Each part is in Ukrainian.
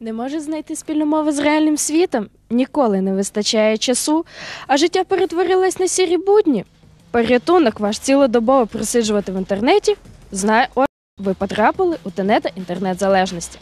Не може знайти спільну мову з реальним світом? Ніколи не вистачає часу, а життя перетворилось на сірі будні. Порятунок ваш цілодобово просиджувати в інтернеті. Знає, ви потрапили у тенета інтернет-залежності.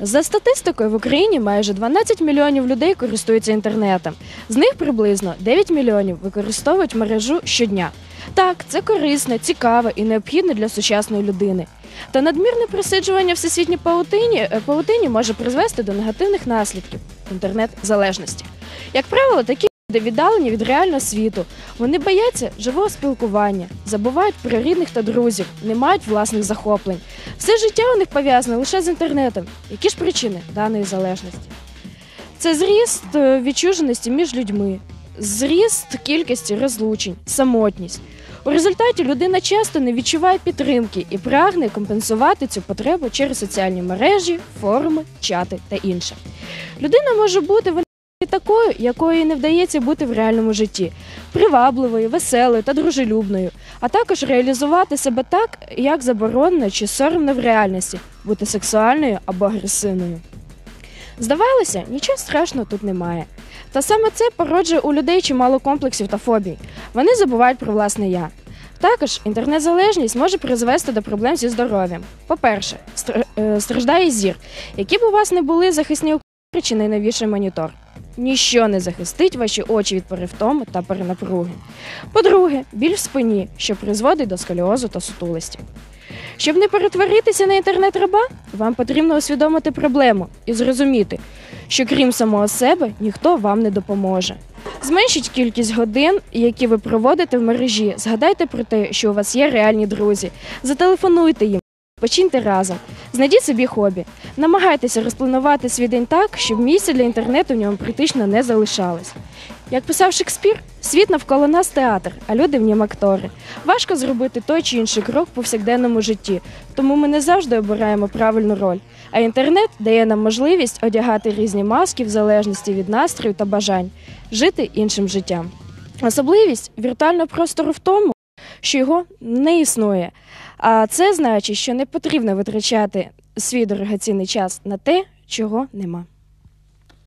За статистикою, в Україні майже 12 мільйонів людей користуються інтернетом. З них приблизно 9 мільйонів використовують мережу щодня. Так, це корисно, цікаво і необхідно для сучасної людини. Та надмірне просиджування всесвітній паутині, е, паутині може призвести до негативних наслідків інтернет-залежності. Як правило, такі люди віддалені від реального світу. Вони бояться живого спілкування, забувають про рідних та друзів, не мають власних захоплень. Все життя у них пов'язане лише з інтернетом. Які ж причини даної залежності? Це зріст е, відчуженості між людьми, зріст кількості розлучень, самотність. У результаті людина часто не відчуває підтримки і прагне компенсувати цю потребу через соціальні мережі, форуми, чати та інше. Людина може бути в такою, якою не вдається бути в реальному житті, привабливою, веселою та дружелюбною, а також реалізувати себе так, як заборонено чи соромно в реальності, бути сексуальною або агресивною. Здавалося, нічого страшного тут немає. Та саме це породжує у людей чимало комплексів та фобій. Вони забувають про власне я. Також інтернет-залежність може призвести до проблем зі здоров'ям. По-перше, е, страждає зір. Які б у вас не були захисні окуляри чи монітор. Ніщо не захистить ваші очі від перевтоми та перенапруги. По-друге, біль в спині, що призводить до сколіозу та сутулості. Щоб не перетворитися на інтернет-раба, вам потрібно усвідомити проблему і зрозуміти, що крім самого себе ніхто вам не допоможе. Зменшіть кількість годин, які ви проводите в мережі. Згадайте про те, що у вас є реальні друзі. Зателефонуйте їм, починьте разом. Знайдіть собі хобі. Намагайтеся розпланувати свій день так, щоб місця для інтернету в ньому практично не залишалось. Як писав Шекспір, світ навколо нас театр, а люди в ньому актори. Важко зробити той чи інший крок в повсякденному житті, тому ми не завжди обираємо правильну роль. А інтернет дає нам можливість одягати різні маски в залежності від настрою та бажань, жити іншим життям. Особливість віртуального простору в тому, що його не існує. А це значить, що не потрібно витрачати свій дорогоцінний час на те, чого нема.